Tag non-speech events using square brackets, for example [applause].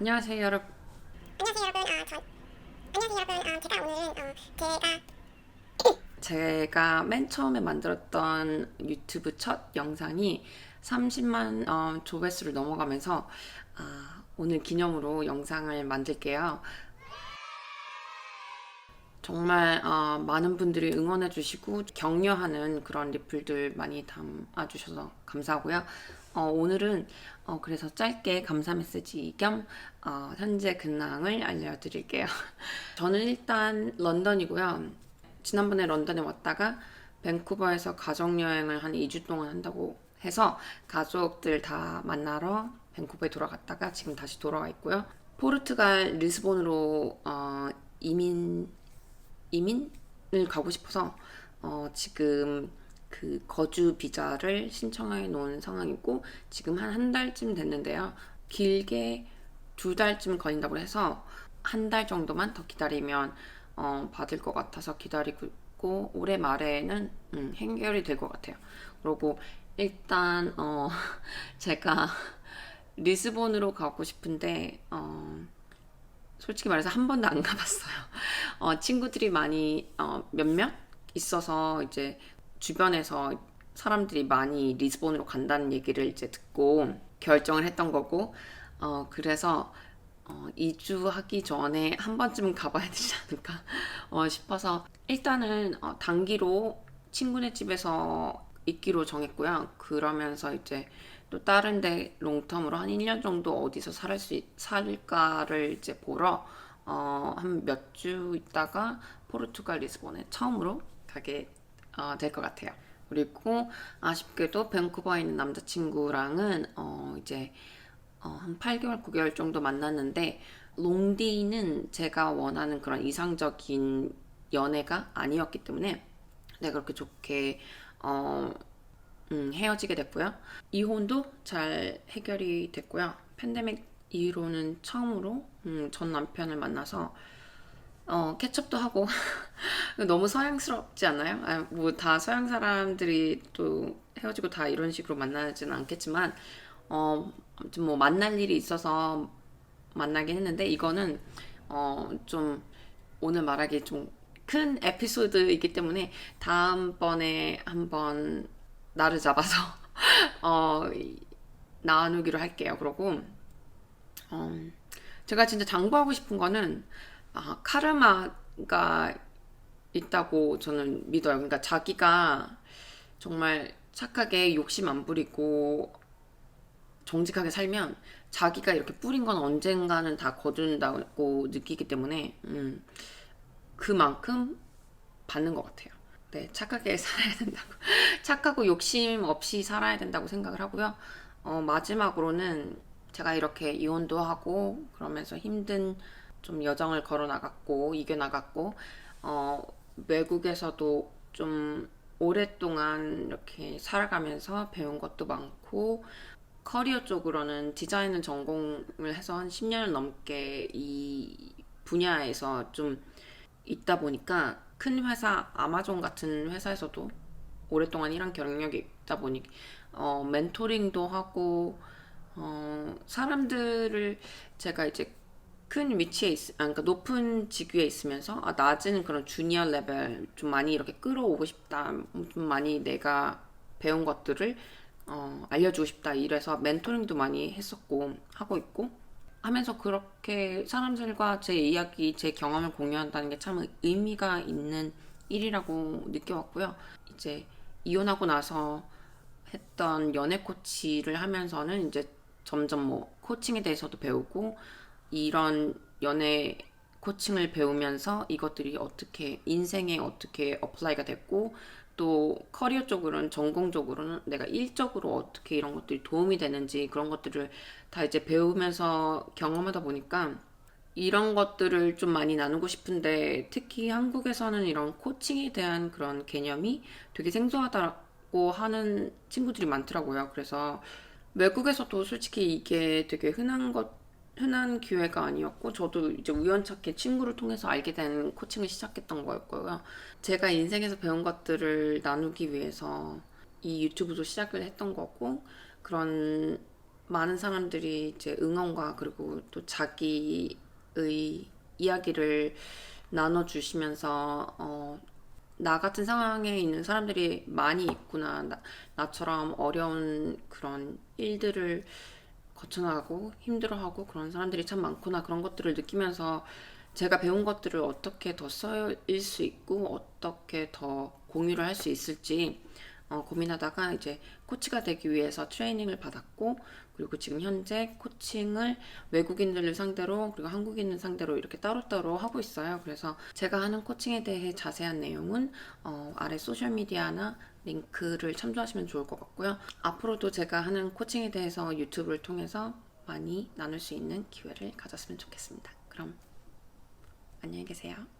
안녕하세요 여러분. 안녕하세요 여러분. 아, 저, 안녕하세요 여러분. 아, 제가 오늘은 어, 제가 제가 맨 처음에 만들었던 유튜브 첫 영상이 30만 어, 조회수를 넘어가면서 아, 오늘 기념으로 영상을 만들게요. 정말 어, 많은 분들이 응원해주시고 격려하는 그런 리플들 많이 담아주셔서 감사하고요. 어, 오늘은 어, 그래서 짧게 감사 메시지 겸 어, 현재 근황을 알려드릴게요. [laughs] 저는 일단 런던이고요. 지난번에 런던에 왔다가 밴쿠버에서 가족여행을 한 2주 동안 한다고 해서 가족들 다 만나러 밴쿠버에 돌아갔다가 지금 다시 돌아와 있고요. 포르투갈 리스본으로 어, 이민 이민을 가고 싶어서 어, 지금 그 거주 비자를 신청해 놓은 상황이고 지금 한 한 달쯤 됐는데요. 길게 두 달쯤 걸린다고 해서 한 달 정도만 더 기다리면 어, 받을 것 같아서 기다리고 있고 올해 말에는 음, 해결이 될 것 같아요. 그리고 일단 어, [laughs] 제가 리스본으로 가고 싶은데 어, 솔직히 말해서 한 번도 안 가봤어요. 어, 친구들이 많이 어, 몇몇 있어서 이제 주변에서 사람들이 많이 리스본으로 간다는 얘기를 이제 듣고 결정을 했던 거고 어, 그래서 어, 2주 하기 전에 한 번쯤은 가봐야 되지 않을까 어, 싶어서 일단은 어, 단기로 친구네 집에서 있기로 정했고요. 그러면서 이제 또 다른 데 롱텀으로 한 1년 정도 어디서 살 수, 있- 살까를 이제 보러 어, 한 몇 주 있다가 포르투갈 리스본에 처음으로 가게 어, 될것 같아요. 그리고 아쉽게도 밴쿠버에 있는 남자친구랑은 어, 이제 어, 한 8개월, 9개월 정도 만났는데 롱디는 제가 원하는 그런 이상적인 연애가 아니었기 때문에 내가 그렇게 좋게 어, 음, 헤어지게 됐고요. 이혼도 잘 해결이 됐고요. 팬데믹 이후로는 처음으로 음, 전 남편을 만나서 어, 캐첩도 하고 [laughs] 너무 서양스럽지 않나요? 아, 뭐다 서양 사람들이 또 헤어지고 다 이런 식으로 만나지는 않겠지만 어, 아무튼 뭐 만날 일이 있어서 만나긴 했는데 이거는 어, 좀 오늘 말하기 좀 큰 에피소드이기 때문에 다음번에 한번 날을 잡아서 [laughs] 어, 나누기로 할게요. 그러고 어, 제가 진짜 당부하고 싶은 거는 아, 카르마가 있다고 저는 믿어요. 그러니까 자기가 정말 착하게 욕심 안 부리고 정직하게 살면 자기가 이렇게 뿌린 건 언젠가는 다 거둔다고 느끼기 때문에 음, 그만큼 받는 것 같아요. 네, 착하게 [laughs] 살아야 된다고. 착하고 욕심 없이 살아야 된다고 생각을 하고요. 어, 마지막으로는 제가 이렇게 이혼도 하고 그러면서 힘든 좀 여정을 걸어 나갔고 이겨 나갔고 어, 외국에서도 좀 오랫동안 이렇게 살아가면서 배운 것도 많고 커리어 쪽으로는 디자인을 전공을 해서 한 10년을 넘게 이 분야에서 좀 있다 보니까 큰 회사 아마존 같은 회사에서도 오랫동안 일한 경력이 있다 보니 어, 멘토링도 하고 어, 사람들을 제가 이제 큰 위치에 있, 아, 그러니까 높은 직위에 있으면서 아, 낮은 그런 주니어 레벨 좀 많이 이렇게 끌어오고 싶다, 좀 많이 내가 배운 것들을 어, 알려주고 싶다 이래서 멘토링도 많이 했었고 하고 있고 하면서 그렇게 사람들과 제 이야기, 제 경험을 공유한다는 게 참 의미가 있는 일이라고 느껴왔고요. 이제 이혼하고 나서 했던 연애 코치를 하면서는 이제 점점 뭐 코칭에 대해서도 배우고 이런 연애 코칭을 배우면서 이것들이 어떻게 인생에 어떻게 어플라이가 됐고 또 커리어 쪽으로는 전공적으로는 내가 일적으로 어떻게 이런 것들이 도움이 되는지 그런 것들을 다 이제 배우면서 경험하다 보니까 이런 것들을 좀 많이 나누고 싶은데 특히 한국에서는 이런 코칭에 대한 그런 개념이 되게 생소하다고 하는 친구들이 많더라고요. 그래서 외국에서도 솔직히 이게 되게 흔한 것 흔한 기회가 아니었고 저도 이제 우연찮게 친구를 통해서 알게 된 코칭을 시작했던 거였고요. 제가 인생에서 배운 것들을 나누기 위해서 이 유튜브도 시작을 했던 거고 그런 많은 사람들이 이제 응원과 그리고 또 자기의 이야기를 나눠주시면서 어, 나 같은 상황에 있는 사람들이 많이 있구나. 나, 나처럼 어려운 그런 일들을 거쳐나가고 힘들어하고 그런 사람들이 참 많구나. 그런 것들을 느끼면서 제가 배운 것들을 어떻게 더 써일 수 있고 어떻게 더 공유를 할 수 있을지 어, 고민하다가 이제 코치가 되기 위해서 트레이닝을 받았고 그리고 지금 현재 코칭을 외국인들을 상대로 그리고 한국인을 상대로 이렇게 따로따로 하고 있어요. 그래서 제가 하는 코칭에 대해 자세한 내용은 어, 아래 소셜 미디어나 링크를 참조하시면 좋을 것 같고요. 앞으로도 제가 하는 코칭에 대해서 유튜브를 통해서 많이 나눌 수 있는 기회를 가졌으면 좋겠습니다. 그럼 안녕히 계세요.